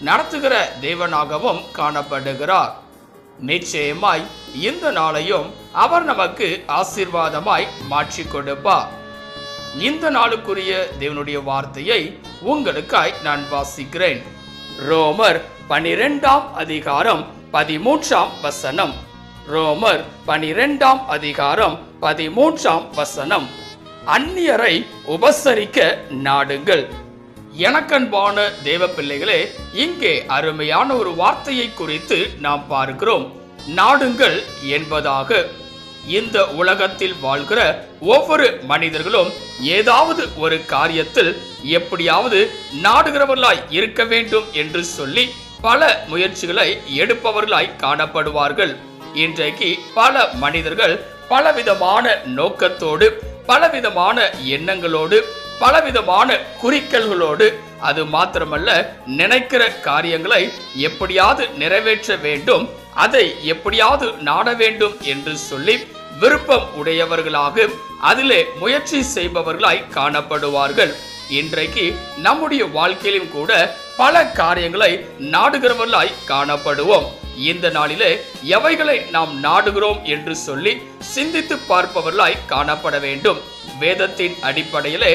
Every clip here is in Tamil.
நடத்துகிற தேவனாகவும் காணப்படுகிறார். நிச்சயமாய் இந்த நாளையும் அவர் நமக்கு ஆசீர்வாதமாய் மாற்றி கொடுப்பார். இந்த நாளுக்குரிய தேவனுடைய வார்த்தையை உங்களுக்காய் நான் வாசிக்கிறேன். ரோமர் பனிரெண்டாம் அதிகாரம் பதிமூன்றாம் வசனம். ரோமர் பனிரெண்டாம் அதிகாரம் பதிமூன்றாம் வசனம். அந்நியரை உபசரிக்க நாடுங்கள். எனக்கன்பான தேவ பிள்ளைகளே இங்கே அருமையான ஒரு வார்த்தையை குறித்து நாம் பார்க்கிறோம். நாடுங்கள் என்பதாக. இந்த உலகத்தில் வாழ்கிற ஒவ்வொரு மனிதர்களும் ஏதாவது ஒரு காரியத்தில் எப்படியாவது நாடுகிறவர்களாய் இருக்க வேண்டும் என்று சொல்லி பல முயற்சிகளை எடுப்பவர்களாய் காணப்படுவார்கள். இன்றைக்கு பல மனிதர்கள் பலவிதமான நோக்கத்தோடு பலவிதமான எண்ணங்களோடு பலவிதமான குறிக்கல்களோடு அது மாத்திரமல்ல நினைக்கிற காரியங்களை எப்படியாவது நிறைவேற்ற வேண்டும் அதை எப்படியாவது நாட வேண்டும் என்று சொல்லி விருப்பம் உடையவர்களாக அதிலே முயற்சி செய்பவர்களாய் காணப்படுவார்கள். இன்றைக்கு நம்முடைய வாழ்க்கையிலும் கூட பல காரியங்களை நாடுகிறவர்களாய் காணப்படுவோம். இந்த நாளிலே எவைகளை நாம் நாடுகிறோம் என்று சொல்லி சிந்தித்து பார்ப்பவர்களாய் காணப்பட வேண்டும். வேதத்தின் அடிப்படையிலே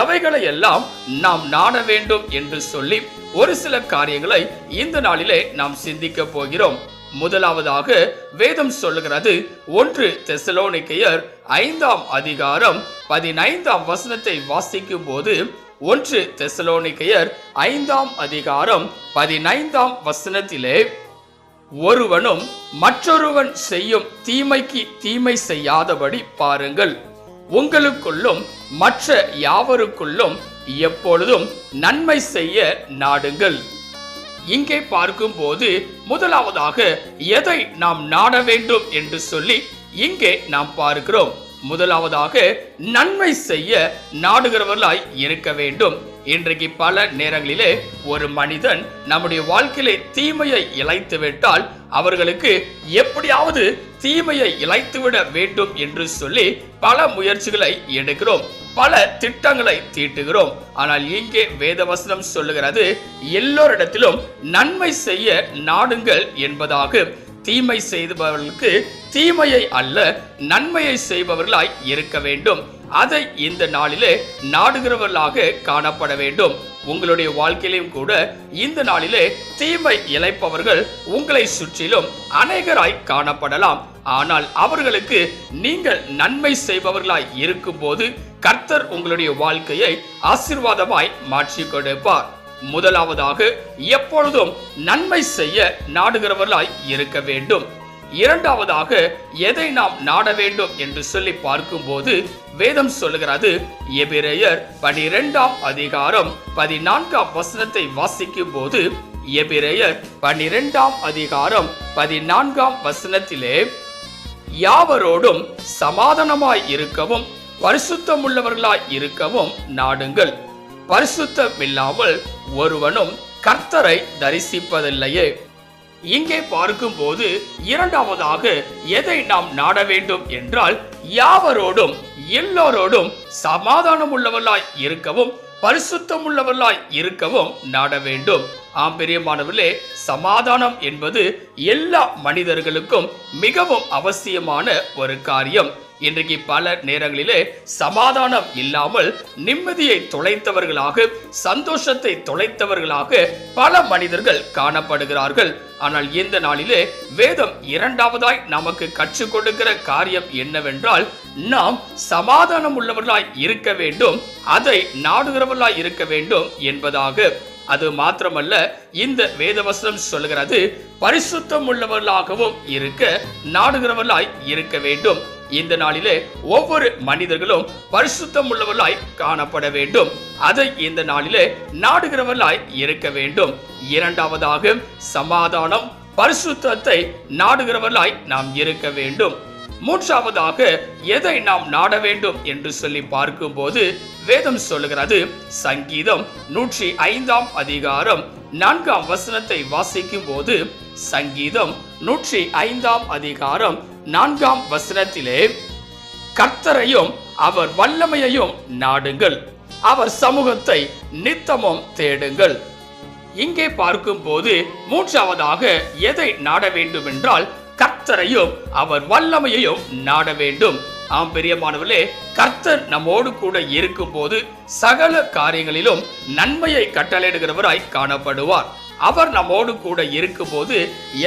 எவைகளை எல்லாம் நாம் நாட வேண்டும் என்று சொல்லி ஒரு சில காரியங்களை இந்த நாளிலே நாம் சிந்திக்க போகிறோம். முதலாவதாக வேதம் சொல்லுகிறது ஒன்று தெசலோனிக்கையர் ஐந்தாம் அதிகாரம் பதினைந்தாம் வசனத்தை வாசிக்கும் போது ஒன்று தெசலோனிக்கையர் ஐந்தாம் அதிகாரம் பதினைந்தாம் வசனத்திலே ஒருவனும் மற்றொருவன் செய்யும் தீமைக்கு தீமை செய்யாதபடி பாருங்கள். உங்களுக்குள்ளும் மற்ற யாவருக்குள்ளும் எப்பொழுதும் நன்மை செய்ய நாடுங்கள். இங்கே பார்க்கும்போது முதலாவதாக எதை நாம் நாட வேண்டும் என்று சொல்லி இங்கே நாம் பார்க்கிறோம். முதலாவதாக நன்மை செய்ய நாடுகிறவர்களாய் இருக்க வேண்டும். இன்றைக்கு பல நேரங்களிலே ஒரு மனிதன் நம்முடைய வாழ்க்கையிலே தீமையை இழைத்து விட்டால் அவர்களுக்கு எப்படியாவது தீமையை இழைத்துவிட வேண்டும் என்று சொல்லி பல முயற்சிகளை எடுக்கிறோம். பல திட்டங்களை தீட்டுகிறோம். ஆனால் இங்கே வேதவசனம் சொல்லுகிறது எல்லோரிடத்திலும் நன்மை செய்ய நாடுங்கள் என்பதாக. தீமை செய்தவர்களுக்கு தீமையை அல்ல நன்மையை செய்பவர்களாய் இருக்க வேண்டும். அதை இந்த நாளிலே நாடுகிறவர்களாக காணப்பட வேண்டும். உங்களுடைய வாழ்க்கையிலும் கூட இந்த நாளிலே தீமை இழைப்பவர்கள் உங்களை சுற்றிலும் அநேகராய் காணப்படலாம். ஆனால் அவர்களுக்கு நீங்கள் நன்மை செய்பவர்களாய் இருக்கும்போது கர்த்தர் உங்களுடைய வாழ்க்கையை ஆசீர்வாதமாய் மாற்றி கொடுப்பார். முதலாவதாக எப்பொழுதும் நன்மை செய்ய நாடுகிறவர்களாய் இருக்க வேண்டும். இரண்டாவதாக எதை நாம் நாட வேண்டும் என்று சொல்லி பார்க்கும்போது வேதம் சொல்லுகிறது எபிரேயர் பனிரெண்டாம் அதிகாரம் பதினான்காம் வசனத்தை வாசிக்கும் போது எபிரேயர் பனிரெண்டாம் அதிகாரம் பதினான்காம் வசனத்திலே யாவரோடும் சமாதானமாய் இருக்கவும் பரிசுத்தமுள்ளவர்களாய் இருக்கவும் நாடுங்கள். பரிசுத்தம் இல்லாமல் ஒருவனும் கர்த்தரை தரிசிப்பதில்லையே. இங்கே பார்க்கும்போது இரண்டாவதாக எதை நாம் நாட வேண்டும் என்றால் யாவரோடும் எல்லோரோடும் சமாதானம் உள்ளவர்களாய் இருக்கவும் பரிசுத்தம் உள்ளவர்களாய் இருக்கவும் நாட வேண்டும். ஆம் பிரியமானவர்களே சமாதானம் என்பது எல்லா மனிதர்களுக்கும் மிகவும் அவசியமான ஒரு காரியம். இன்றைக்கு பல நேரங்களிலே சமாதானம் இல்லாமல் நிம்மதியை தொலைத்தவர்களாக சந்தோஷத்தை தொலைத்தவர்களாக பல மனிதர்கள் காணப்படுகிறார்கள். ஆனால் இந்த நாளிலே வேதம் இரண்டாவதாய் நமக்கு கற்றுக் கொடுக்கிற காரியம் என்னவென்றால் நாம் சமாதானம் உள்ளவர்களாய் இருக்க வேண்டும் அதை நாடுகிறவர்களாய் இருக்க வேண்டும் என்பதாக. அது மாத்திரமல்ல இந்த வேதவசனம் சொல்கிறது பரிசுத்தம் உள்ளவர்களாகவும் இருக்க நாடுகிறவர்களாய் இருக்க வேண்டும். இந்த நாளிலே ஒவ்வொரு மனிதர்களும் பரிசுத்தம் உள்ளவர்களாய் காணப்பட வேண்டும். அதை இந்த நாளிலே நாடுகிறவர்களாய் இருக்க வேண்டும். இரண்டாவதாக சமாதானம் பரிசுத்தத்தை நாடுகிறவர்களாய் நாம் இருக்க வேண்டும். மூன்றாவதாக எதை நாம் நாட வேண்டும் என்று சொல்லி பார்க்கும்போது வேதம் சொல்லுகிறது சங்கீதம் நூற்றி ஐந்தாம் அதிகாரம் நான்காம் வசனத்தை வாசிக்கும் போது சங்கீதம் நூற்றி ஐந்தாம் அதிகாரம் நான்காம் வசனத்திலே கர்த்தரையும் அவர் வல்லமையையும் நாடுங்கள். அவர் சமூகத்தை நித்தமும் தேடுங்கள். இங்கே பார்க்கும் போது மூன்றாவதாக எதை நாட வேண்டும் என்றால் கர்த்தரையும் அவர் வல்லமையையும் நாட வேண்டும். ஆம் பெரியமானவர்களே கர்த்தர் நம்மோடு கூட இருக்கும் போது சகல காரியங்களிலும் நன்மையை கட்டளையிடுகிறவராய் காணப்படுவார். அவர் நம்மோடு கூட இருக்கும்போது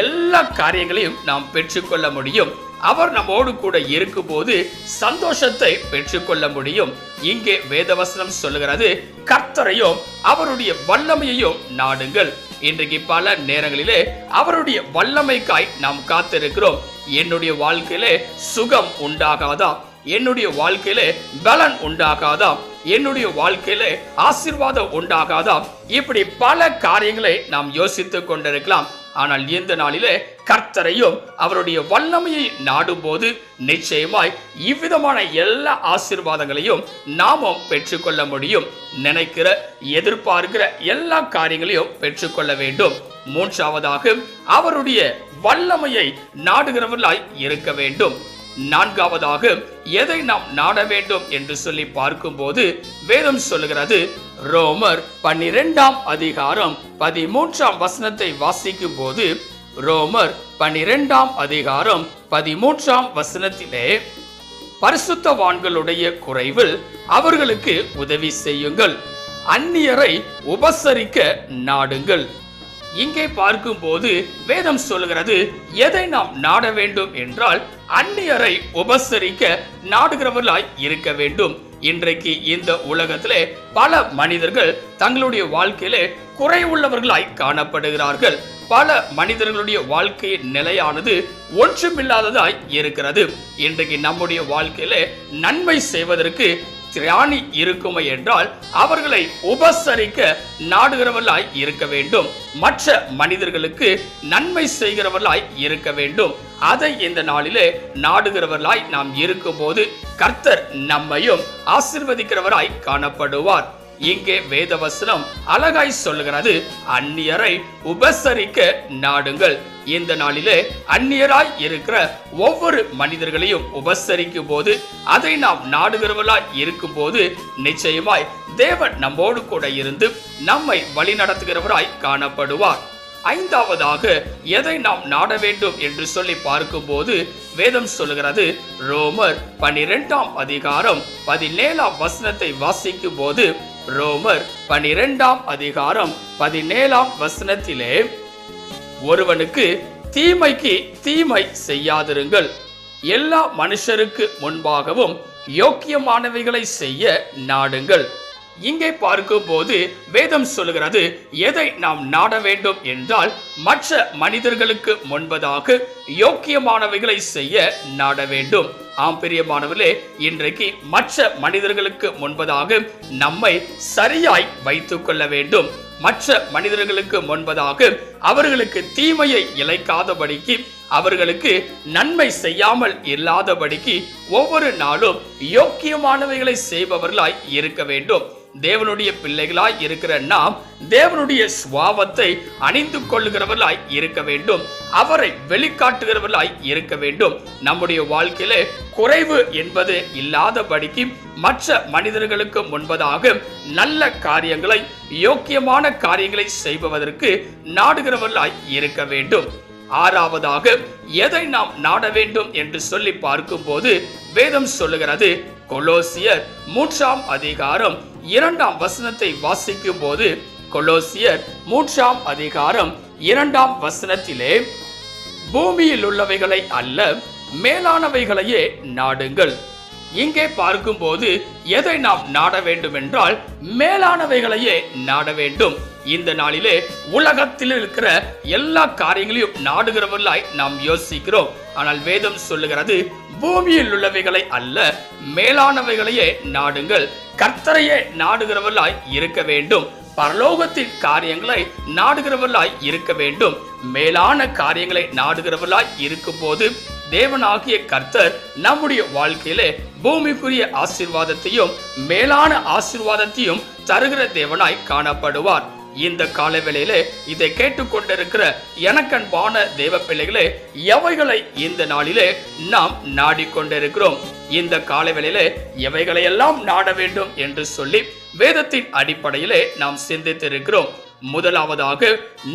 எல்லா காரியங்களையும் நாம் பெற்றுக்கொள்ள முடியும். அவர் நம்மோடு கூட இருக்கும்போது சந்தோஷத்தை பெற்றுக்கொள்ள முடியும். இங்கே வேதவசனம் சொல்லுகிறது கர்த்தரையும் அவருடைய வல்லமையையும் நாடுங்கள். இன்றைக்கு பல நேரங்களிலே அவருடைய வல்லமைக்காய் நாம் காத்திருக்கிறோம். என்னுடைய வாழ்க்கையிலே சுகம் உண்டாகாதா? என்னுடைய வாழ்க்கையிலே பலன் உண்டாகாதா? என்னுடைய வாழ்க்கையிலே ஆசீர்வாதம் உண்டாகாதா? இப்படி பல காரியங்களை நாம் யோசித்துக் கொண்டிருக்கலாம். ஆனால் இந்த நாளிலே கர்த்தரையும் அவருடைய வல்லமையை நாடும்போது நிச்சயமாய் இவ்விதமான எல்லா ஆசீர்வாதங்களையும் நாமும் பெற்றுக்கொள்ள முடியும். நினைக்கிற எதிர்பார்க்கிற எல்லா காரியங்களையும் பெற்றுக்கொள்ள வேண்டும். மூன்றாவதாக அவருடைய வல்லமையை நாடுகிறவர்களாய் இருக்க வேண்டும். நான்காவதாக எதை நாம் நாட வேண்டும்? என்று சொல்லி பார்க்கும்போது வேதம் சொல்லுகிறது ரோமர் பன்னிரெண்டாம் அதிகாரம் பதிமூன்றாம் வசனத்தை வாசிக்கும் போது ரோமர் பன்னிரெண்டாம் அதிகாரம் பதிமூன்றாம் வசனத்திலே பரிசுத்தவான்களுடைய குறைவில் அவர்களுக்கு உதவி செய்யுங்கள். அந்நியரை உபசரிக்க நாடுங்கள். இங்கே பார்க்கும்போது வேதம் சொல்லுகிறது எதை நாம் நாட வேண்டும் என்றால் அந்நியரை உபசரிக்க நாடுகிறவர்களாய் இருக்க வேண்டும். இன்றைக்கு இந்த உலகத்திலே பல மனிதர்கள் தங்களுடைய வாழ்க்கையிலே குறை உள்ளவர்களாய் காணப்படுகிறார்கள். பல மனிதர்களுடைய வாழ்க்கையின் நிலையானது ஒன்றுமில்லாததாய் இருக்கிறது. இன்றைக்கு நம்முடைய வாழ்க்கையிலே நன்மை செய்வதற்கு திராணி இருக்குமே என்றால் அவர்களை உபசரிக்க நாடுகிறவர்களாய் இருக்க வேண்டும். மற்ற மனிதர்களுக்கு நன்மை செய்கிறவர்களாய் இருக்க வேண்டும். அதை இந்த நாளிலே நாடுகிறவர்களாய் நாம் இருக்கும்போது கர்த்தர் நம்மையும் ஆசிர்வதிக்கிறவராய் காணப்படுவார். இங்கே வேதவசனம் அழகாய் சொல்லுகிறது அந்நியரை உபசரிக்க நாடுங்கள். இந்த நாளிலே அந்நியராய் இருக்கிற ஒவ்வொரு மனிதர்களையும் உபசரிக்கும் போது அதை நாம் நாடுகிறவர்களாய் இருக்கும் போது நிச்சயமாய் தேவன் நம்மோடு கூட இருந்து நம்மை வழிநடத்துகிறவராய் காணப்படுவார். ஐந்தாவதாக எதை நாம் நாட வேண்டும்? என்று சொல்லி பார்க்கும்போது வேதம் சொல்லுகிறது ரோமர் பனிரெண்டாம் அதிகாரம் பதினேழாம் வசனத்தை வாசிக்கும் போது ரோமர் பனிரெண்டாம் அதிகாரம் பதினேழாம் வசனத்திலே ஒருவனுக்கு தீமைக்கு தீமை செய்யாதிருங்கள். எல்லா மனுஷருக்கு முன்பாகவும் யோக்கியமானவைகளை செய்ய நாடுங்கள். இங்கே பார்க்கும்போது வேதம் சொல்லுகிறது எதை நாம் நாட வேண்டும் என்றால் மற்ற மனிதர்களுக்கு முன்பதாக யோக்கியமானவைகளை செய்ய நாட வேண்டும். ஆம் பிரியமானவர்களே இன்றைக்கு மற்ற மனிதர்களுக்கு முன்பதாக நம்மை சரியாய் வைத்துக் கொள்ள வேண்டும். மற்ற மனிதர்களுக்கு முன்பதாக அவர்களுக்கு தீமையை இழைக்காதபடிக்கு அவர்களுக்கு நன்மை செய்யாமல் இல்லாதபடிக்கு ஒவ்வொரு நாளும் யோக்கியமானவைகளை செய்பவர்களாய் இருக்க வேண்டும். தேவனுடைய பிள்ளைகளாய் இருக்கிற நாம் தேவனுடைய சுவாவத்தை அணிந்து கொள்ளுகிறவர்களாய் இருக்க வேண்டும். அவரை வெளிக்காட்டுகிறவர்களாய் இருக்க வேண்டும். நம்முடைய வாழ்க்கையிலே குறைவு என்பது இல்லாதபடிக்கு மற்ற மனிதர்களுக்கு முன்பதாக நல்ல காரியங்களை யோக்கியமான காரியங்களை செய்பவதற்கு நாடுகிறவர்களாய் இருக்க வேண்டும். ஆறாவதாக எதை நாம் நாட வேண்டும் என்று சொல்லி பார்க்கும்போது வேதம் சொல்லுகிறது கொலோசியர் மூன்றாம் அதிகாரம் இரண்டாம் வசனத்தை வாசிக்கும் போது கொலோசியர் மூன்றாம் அதிகாரம் இரண்டாம் வசனத்திலே பூமியில் உள்ளவைகளை அல்ல மேலானவைகளையே நாடுங்கள். இங்கே பார்க்கும்போது எதை நாம் நாட வேண்டும் என்றால் மேலானவைகளையே நாட வேண்டும். இந்த நாளிலே உலகத்தில் இருக்கிற எல்லா காரியங்களையும் நாடுகிறவர்களாய் நாம் யோசிக்கிறோம். ஆனால் வேதம் சொல்லுகிறது பூமியில் உள்ளவைகளை அல்ல மேலானவைகளையே நாடுங்கள். கர்த்தரையே நாடுகிறவர்களாய் இருக்க வேண்டும். பரலோகத்தின் காரியங்களை நாடுகிறவர்களாய் இருக்க வேண்டும். மேலான காரியங்களை நாடுகிறவர்களாய் இருக்கும்போது தேவனாகிய கர்த்தர் நம்முடைய வாழ்க்கையிலே பூமிக்குரிய ஆசீர்வாதத்தையும் மேலான ஆசீர்வாதத்தையும் தருகிற தேவனாய் காணப்படுவார். இந்த காலவேளையிலே இதை கேட்டுக்கொண்டிருக்கிற எனக்கன்பான தேவ பிள்ளைகளே எவைகளை இந்த நாளிலே நாம் நாடிக்கொண்டிருக்கிறோம்? இந்த காலவேளையிலே எவைகளை எல்லாம் நாட வேண்டும் என்று சொல்லி வேதத்தின் அடிப்படையிலே நாம் சிந்தித்திருக்கிறோம். முதலாவதாக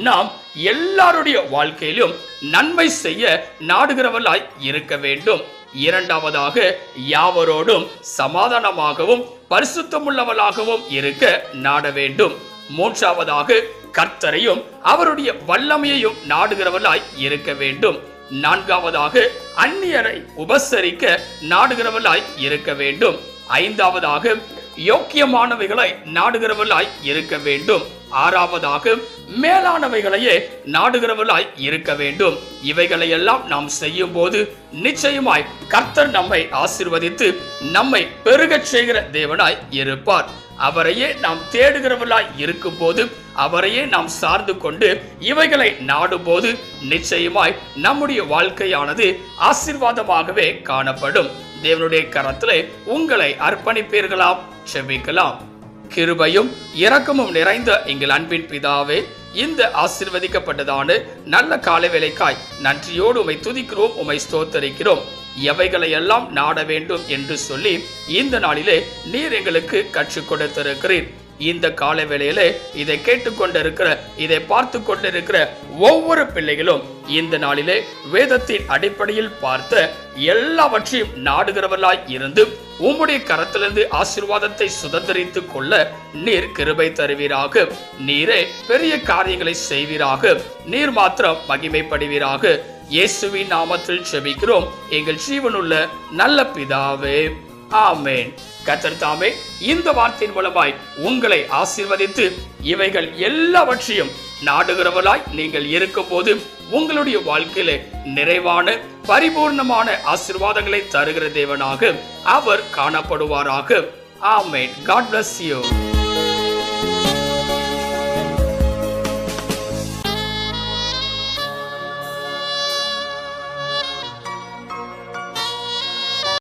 நாம் எல்லாருடைய வாழ்க்கையிலும் நன்மை செய்ய நாடுகிறவர்களாய் இருக்க வேண்டும். இரண்டாவதாக யாவரோடும் சமாதானமாகவும் பரிசுத்தமுள்ளவளாகவும் இருக்க நாட வேண்டும். மூன்றாவதாக கர்த்தரையும் அவருடைய வல்லமையையும் நாடுகிறவர்களாய் இருக்க வேண்டும். நான்காவதாக அந்நியரை உபசரிக்க நாடுகிறவர்களாய் இருக்க வேண்டும். ஐந்தாவதாக யோக்கியமானவைகளை நாடுகிறவர்களாய் இருக்க வேண்டும். ஆறாவதாக மேலானவைகளையே நாடுகிறவர்களாய் இருக்க வேண்டும். இவைகளை எல்லாம் நாம் செய்யும் போது நிச்சயமாய் கர்த்தர் நம்மை ஆசிர்வதித்து நம்மை பெருகச் செய்கிற தேவனாய் இருப்பார். அவரையே நாம் தேடுகிறவர்களாய் இருக்கும் போது அவரையே நாம் சார்ந்து கொண்டு இவைகளை நாடும்போது நிச்சயமாய் நம்முடைய வாழ்க்கையானது ஆசிர்வாதமாகவே காணப்படும். தேவனுடைய கரத்திலே உங்களை அர்ப்பணிப்பீர்களாம் செவிக்கலாம் கிருபையும் இரக்கமும் நிறைந்த எங்கள் அன்பின் பிதாவே இந்த ஆசிர்வதிக்கப்பட்டதான நல்ல காலை வேலைக்காய் நன்றியோடு உமை துதிக்கிறோம் உமை ஸ்தோத்தரிக்கிறோம். எவைகளை எல்லாம் நாட வேண்டும் என்று சொல்லி இந்த நாளிலே நீர் எங்களுக்கு கற்றுக் கொடுத்திருக்கிறீர். இந்த கால வேளையிலே இதை கேட்டுக்கொண்டிருக்கிற இதை பார்த்து கொண்டிருக்கிற ஒவ்வொரு பிள்ளைகளும் இந்த நாளிலே வேதத்தின் அடிப்படையில் பார்த்த எல்லாவற்றையும் நாடுகிறவர்களாய் இருந்து உம்முடைய கரத்திலிருந்து ஆசிர்வாதத்தை சுதந்திரித்து கொள்ள நீர் கிருபை தருவீராக. நீரே பெரிய காரியங்களை செய்வீராக. நீர் மாத்திரம் மகிமைப்படுவீராக. இயேசுவின் நாமத்தில் செபிக்கிறோம். எங்கள் ஜீவனுள்ள நல்ல பிதாவே ஆமேன். கத்தர் தாமே இந்த வார்த்தையின் மூலமாய் உங்களை ஆசீர்வதித்து இவைகள் எல்லாவற்றையும் நாடுகிறவர்களாய் நீங்கள் இருக்கும்போது உங்களுடைய வாழ்க்கையில நிறைவான பரிபூர்ணமான ஆசீர்வாதங்களை தருகிற தேவனாக அவர் காணப்படுவாராக. ஆமேன். God bless you